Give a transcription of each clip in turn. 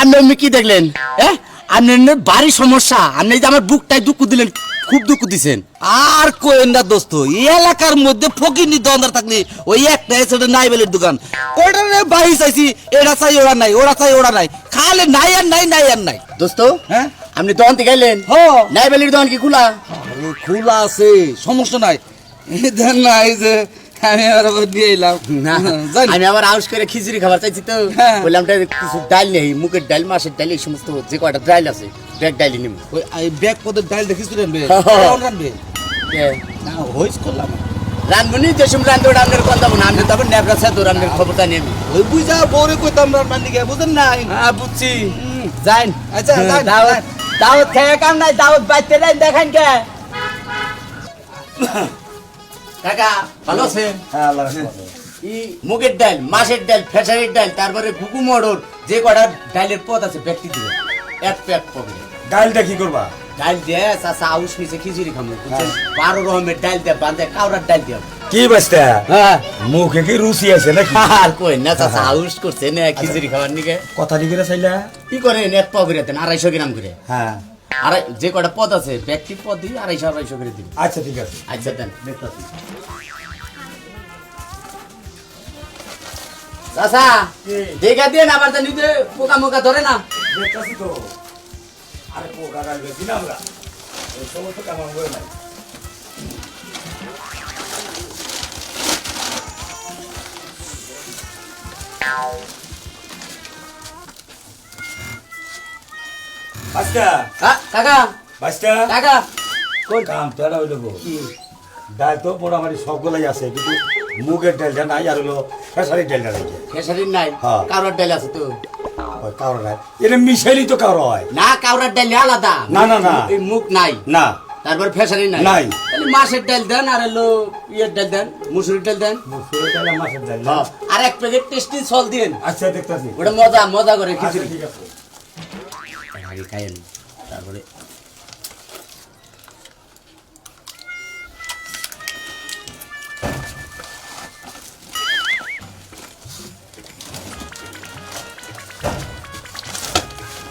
আপনি আপনি কি দেখলেন হ্যাঁ? আপনার বাড়ি সমস্যা আপনি যে আমার বুকটাই দুঃখ দিলেন খুব দুঃখ দিছেন। আর কোয়েন না দোস্ত এই এলাকার মধ্যে ফকিনি দোকানদার থাকলে ওই একটা এসে নাইবেলের দোকান। ওটা বাহি চাইছি এটা চাই ওরা নাই ওরা চাই ওরা নাই। খালে নাই আর নাই নাই আর নাই। দোস্ত হ্যাঁ? আপনি দোকান থেকে গেলেন হ নাইবেলির দোকান কি খোলা? খোলা আছে সমস্যা নাই। দেন না এই যে আমি আর আবার দিয়ে এলাম না আমি আবার আউস করে খিচুড়ি খাবার চাইছি তো। হ্যাঁ। বললাম কিছু ডাল নেই মুখের ডাল মাছের ডাল এই সমস্ত যে কয়টা ডাল আছে ব্যাগ ডালি নিব। ওই ব্যাগ পদের ডাল দেখিস রানবে রানবে না হইস করলাম। রানবনি যে সময় রান্ধবো রান্নার কথা না। আমি তবে নেবরা সাথে রান্নার খবর জানি ওই বুঝা বউরে কইতাম রান্নার দিকে বুঝেন নাই? হ্যাঁ বুঝছি। যাইন। আচ্ছা, দাওয়াত দাওয়াত খেয়ে কাম নাই দাওয়াত বাইতে দেন দেখেন কে। কাকা ভালো আছেন? হ্যাঁ আল্লাহ ই মুগের ডাল মাছের ডাল ফেসারির ডাল তারপরে ঘুঘু মটর যে কটা ডালের পদ আছে ব্যক্তি দিবে। এক প্যাক পাবে ডালটা কি করবা? ডাল দিয়ে চাষা আউস মিশে খিচুড়ি খামো বুঝছেন? বারো রকমের ডাল দিয়ে বান্ধে কাউরার ডাল দিয়ে কি বাস্তা? হ্যাঁ। মুখে কি রুচি আছে নাকি? আর কই না চাষা আউস করছে না খিচুড়ি খাবার নিকে। কথা করে চাইলা? কি করেন এক পাও করে আড়াইশো গ্রাম করে। হ্যাঁ। আড়াই যে কটা পদ আছে ব্যক্তি পদ দিয়ে আড়াইশো আড়াইশো করে দিন আচ্ছা ঠিক আছে। আচ্ছা দেন দেখতাছি। চাষা দেখা দিয়ে আবার জানি যে পোকা মোকা ধরে না। দেখতাছি তো। আরে পোকা গালবে কি না আমরা? এই সমস্ত কাম আমার হয়ে নাই বাস্তা কা- কাকা বাস্তা কাকা কোন কাম তেরা হইল গো ডাল তো মোটামুটি সবগুলাই আছে কিন্তু মুগের ডালটা নাই আর হলো খেসারির ডালটা নাই খেসারির নাই। কাউরার ডাল আছে তো ওই কারও নাই এটা মিশাইলি তো কারও হয় না কাউরার ডাল আলাদা না, না, না। এই মুখ নাই না তারপর ফেসারি নাই নাই। তাহলে মাছের ডাল দেন আর হলো ইয়ের ডাল দেন মুসুরির ডাল দেন মুসুরের ডাল মাছের ডাল। আর এক প্যাকেট টেস্টি সল দিন আচ্ছা দেখতাছি ওটা মজা মজা করে খিচুড়ি ঠিক আছে আগে খাইয়েন তারপরে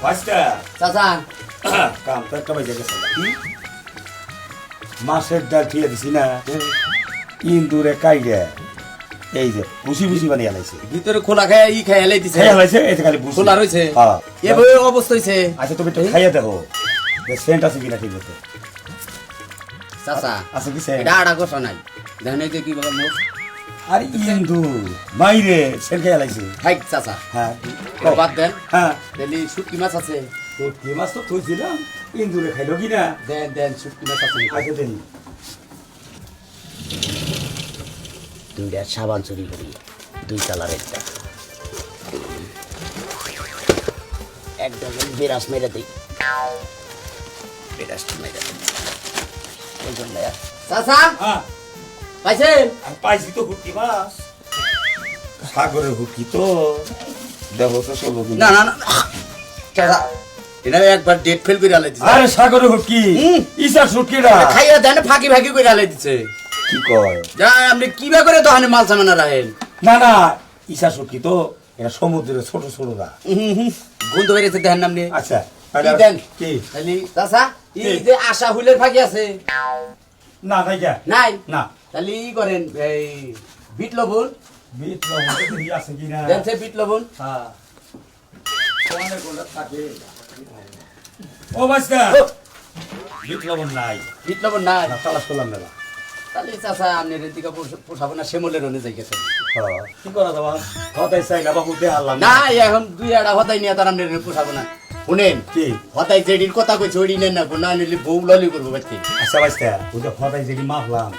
বাস্তা চাচা। কাম তো একটা বাজে গেছে। মাছের ডাল ঠিক দিছি না। ইন্দুরে কাইরে এই যে বুঝি বুঝি বানিয়ে আলাইছে ভিতরে খোলা খায় ই খাই হেলাই দিছে খাই আলাইছে এই খালি বুঝি খোলা রয়েছে হ্যাঁ। এভাবে অবস্থা হয়েছে আচ্ছা তুমি একটু খাইয়ে দেখো যে সেন্ট আছে কিনা ঠিক মতো। চাচা আছে কি সেন্ট আড়া কষা নাই। যে কি বলে মুখ। আর ইন্দু মাইরে সেন্ট খাই আলাইছে। খাই চাচা। হ্যাঁ। বাদ দেন। হ্যাঁ। তাহলে শুটকি মাছ আছে। তো কি মাছ তো থইছিলাম। ইন্দুরে খাইলো কিনা? দেন দেন শুটকি মাছ আছে। আচ্ছা দেন। দুইটা সাবান চুরি করি দুই কালার একটা। এক ডজন বিরাস মেরে দিই। বিরাসটা মেরে দিই। এই জন্য চাচা! হ্যাঁ। পাইছেন? পাইছি তো হুটকি মাছ। সাগরের হুটকি তো। দেখো তো চলো না না না এটা একবার ডেট ফেল করে আলাই দিছে। আরে সাগরের হুটকি। সুটকিরা খাইয়া দেন ফাঁকি ফাঁকি করে আলাই দিছে। কি কয়? যা আপনি কিবা করে দোকানে মাল সামানা রাখেন? না না ইসা সুটকি তো এটা সমুদ্রের ছোট ছোটরা গন্ধ বেরিয়েছে দেখেন আপনি? আচ্ছা কি দেন? চাচা এই যে আশা হুলের ফাঁকি আছে। না নাই না। তাহলে ই করেন এই বিট লবণ। বিট লবণ আছে কি না? দেন বিট লবণ। হ্যাঁ। ও বাস্তা বিট লবণ নাই। বিট লবণ নাই। তালাশ করলাম না তাহলে চাচা আপনি রেদিকা পোষাবো না শ্যামলের অনে যাই গেছেন কি করা যাবা? হতাই চাই না বাবু দে না এখন দুই আড়া হতাই নিয়ে তার আপনি পোষাবো না। শুনেন কি? হতাই যেদিন কথা কইছে ওই নেন না গো, না নিলে বউ ললি করব বাচ্চা। আচ্ছা হতাই মাপলাম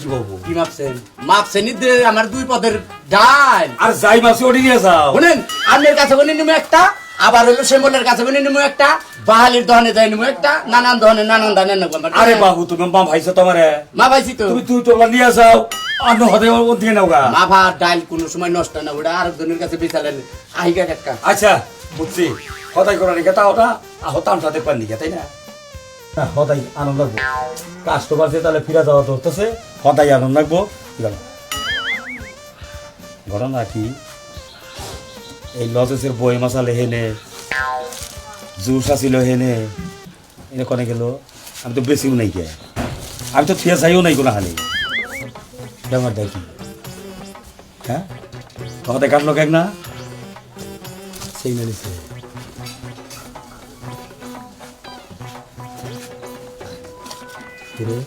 কি বলব? কি মাপছেন মাপছেন নিতে আমার দুই পদের ডাল। আর যাই মাপছি ওটি নিয়ে যাও। শুনেন আপনার কাছে নিমু একটা আবার হলো শ্যামলের কাছে বলে নিমু একটা বাহালির দহনে যাই নিমু একটা নানান দহনে নানান দানে নেব আরে বাবু তুমি মা ভাইছো তোমারে। মা পাইছি তো। তুমি তুই তোলা নিয়ে যাও আর হতে ওর দিয়ে নাও গা। মাভা ডাল কোনো সময় নষ্ট না ওটা আরেকজনের কাছে বেচালেন আহিকা একটা। আচ্ছা বুঝছি। হতাই করার নিকে তা ওটা হতামটা দেখবার নিকে তাই না? হতাই আনন্দ লাগবো। কাস্টমার যে তাহলে ফিরা যাওয়া ধরতেছে হতাই আনন্দ লাগবো? ঘটনা কি? এই লজেসের বই মশালে হেনে, জুস আসিল হেনে, এনে কনে গেল, আমি তো বেশিও নাই কে আমি তো থিয়া চাইও নাই কোনো হানি কেমন দেখি হ্যাঁ? তোমাদের কাটলো কেক না? সেই মেলিছে কিরে?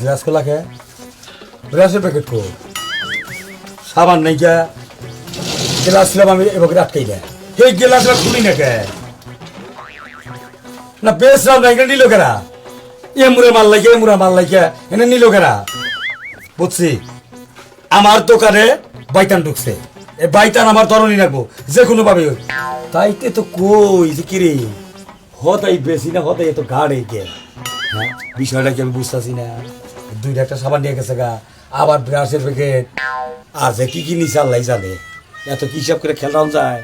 গ্লাস খোলা কে? গ্লাসের প্যাকেট কো সাবান নাই কে? গ্লাস ছিলাম আমি এবার আটকাই দেয়। এই খুলি না না বেশ রাম না এখানে নিল কেরা? এ মুড়ে মাল লাগে এ মুড়ে মাল লাগে এনে নিল কেরা? বুঝছি। আমার দোকানে বাইতান ঢুকছে। এ বাইতান আমার তরণী রাখব যে কোনো ভাবে তাইতে তো কই যে কিরে হতাই বেশি না, হতাই এত গাড়ে কে? হ্যাঁ বিষয়টা কি আমি বুঝতেছি না। দুইটা একটা সাবান নিয়ে গেছে গা। আবার ব্রাশের প্যাকেট আর যে কি কি নিচে আল্লাহ জানে। এত কি হিসাব করে খেলাম যায়?